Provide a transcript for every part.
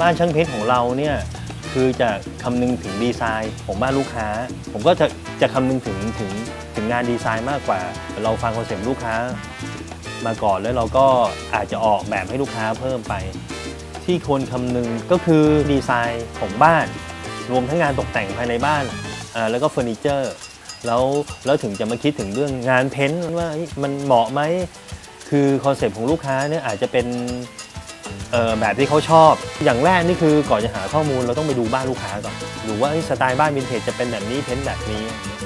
บ้านช่างเพชรของเราเนี่ยคือจะคำนึงถึงดีไซน์ของบ้านลูกค้า ผมก็จะจะคำนึงถึงถึงถึงงานดีไซน์มากกว่า เราฟังคอนเซ็ปต์ลูกค้ามาก่อนแล้วเราก็อาจจะออกแบบให้ลูกค้าเพิ่มไป ที่ควรคำนึงก็คือดีไซน์ของบ้าน รวมทั้งงานตกแต่งภายในบ้านแล้วก็เฟอร์นิเจอร์แล้วแล้วถึงจะมาคิดถึงเรื่องงานเพ้นท์ว่ามันเหมาะไหมคือคอนเซ็ปต์ของลูกค้าเนี่ยอาจจะเป็น แบบที่เขาชอบ อย่างแรกนี่คือก่อนจะหาข้อมูลเราต้องไปดูบ้านลูกค้าก่อนดูว่าสไตล์บ้านวินเทจจะเป็นแบบนี้เพ้นท์แบบนี้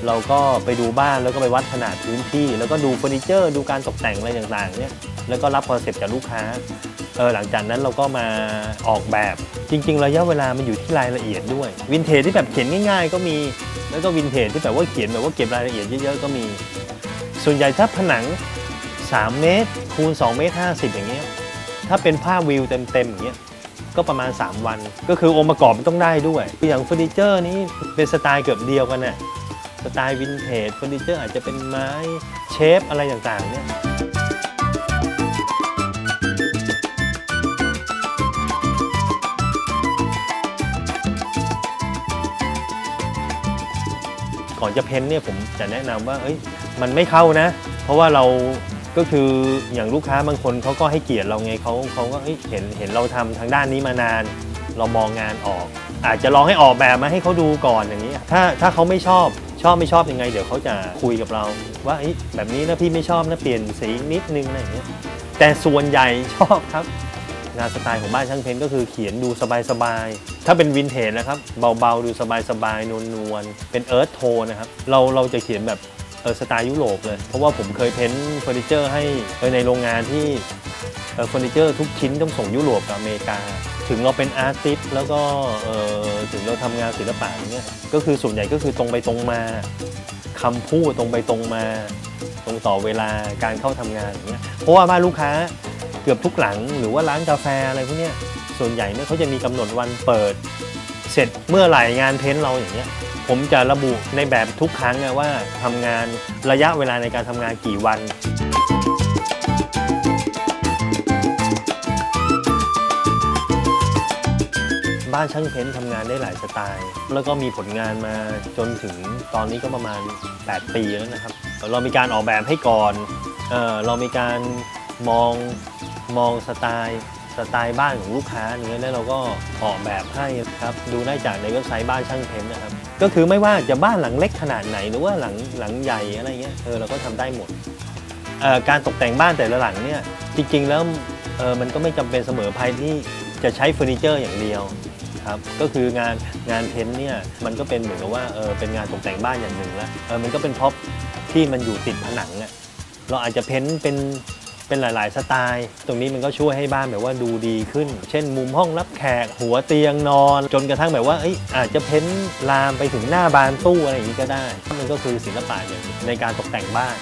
เราก็ไปดูบ้านแล้วก็ไปวัดขนาดพื้นที่ แล้วก็ดูเฟอร์นิเจอร์ ดูการตกแต่งอะไรต่างๆเนี่ยแล้วก็รับคอนเซ็ปต์จากลูกค้าเออหลังจากนั้นเราก็มาออกแบบจริง ๆ ระยะเวลามันอยู่ที่รายละเอียดด้วยวินเทจที่แบบเขียนง่าย ๆ ก็มี แล้วก็วินเทจที่แบบว่าเขียนแบบว่าเก็บรายละเอียดเยอะๆก็มี ส่วนใหญ่ถ้าผนัง 3 เมตรคูณ2เมตร50 อย่างเงี้ย ถ้าเป็นภาพวิวเต็มๆอย่างเงี้ยก็ประมาณ 3 วัน ก็คือองค์ประกอบมันต้องได้ด้วย อย่างเฟอร์นิเจอร์นี้เป็นสไตล์เกือบเดียวกันน่ะสไตล์วินเทจเฟอร์นิเจอร์อาจจะเป็นไม้เชฟอะไรต่างๆเนี่ยก่อนจะเพ้นท์เนี่ยผมจะแนะนำว่าเอ้ยมันไม่เข้านะ เพราะว่าเรา ก็คืออย่างลูกค้าบางคนเขาก็ให้เกียรติเราไงเขาเขาก็เอ้ยเห็นเห็นเราทำทางด้านนี้มานาน เรามองงานออก อาจจะลองให้ออกแบบมาให้เขาดูก่อนอย่างนี้ ถ้าถ้าเขาไม่ชอบชอบไม่ชอบยังไง เดี๋ยวเขาจะคุยกับเรา ว่าเอ้ยแบบนี้นะพี่ไม่ชอบนะเปลี่ยนสีนิดนึงอะไรอย่างเงี้ยแต่ส่วนใหญ่ชอบครับ งานสไตล์ของบ้านช่างเพ้นก็คือเขียนดูสบายๆ ถ้าเป็นวินเทจนะครับ เบาๆ ดูสบายๆ นวลๆ เป็นเอิร์ธโทนนะครับ เราเราจะเขียนแบบ เออสไตล์ยุโรปเลย เพราะว่าผมเคยเพ้นเฟอร์นิเจอร์ให้ในโรงงานที่เฟอร์นิเจอร์ทุกชิ้นต้องส่งยุโรปกับอเมริกา ถึงเราเป็นอาร์ติสต์แล้วก็ถึงเราทำงานศิลปะอย่างเงี้ยก็คือส่วนใหญ่ก็คือตรงไปตรงมาคำพูดตรงไปตรงมา ตรงต่อเวลาการเข้าทำงานอย่างเงี้ยเพราะว่าบ้านลูกค้าเกือบทุกหลังหรือว่าร้านกาแฟอะไรพวกเนี้ยส่วนใหญ่เนี่ยเขาจะมีกำหนดวันเปิด เสร็จเมื่อไหร่งานเพ้นเราอย่างเงี้ย ผมจะระบุในแบบทุกครั้งอะว่าทำงานระยะเวลาในการทำงานกี่วัน บ้านช่างเพ้นท์ทำงานได้หลายสไตล์ แล้วก็มีผลงานมาจนถึงตอนนี้ก็ประมาณ 8 ปีแล้วนะครับ เรามีการออกแบบให้ก่อนเออเรามีการมองมองสไตล์ สไตล์บ้านของลูกค้าเนี้ยแล้วเราก็ออกแบบให้ครับดูได้จากในเว็บไซต์บ้านช่างเพ้นท์นะครับก็คือไม่ว่าจะบ้านหลังเล็กขนาดไหนหรือว่าหลังหลังใหญ่อะไรเงี้ยเออเราก็ทำได้หมดการตกแต่งบ้านแต่ละหลังเนี่ยจริงๆแล้วเออมันก็ไม่จำเป็นเสมอภายที่จะใช้เฟอร์นิเจอร์อย่างเดียวครับก็คืองานงานเพ้นท์เนี่ยมันก็เป็นเหมือนกับว่าเออเป็นงานตกแต่งบ้านอย่างหนึ่งแล้วเออมันก็เป็นพ็อปที่มันอยู่ติดผนังอะเราอาจจะเพ้นท์เป็น เป็นหลาย ๆ สไตล์ ตรงนี้มันก็ช่วยให้บ้านแบบว่าดูดีขึ้น เช่น มุมห้องรับแขก หัวเตียงนอน จนกระทั่งแบบว่าเอ้ยอาจจะเพ้นท์ลามไปถึงหน้าบานตู้อะไรอย่างนี้ก็ได้ มันก็คือศิลปะอย่างหนึ่งในการตกแต่งบ้าน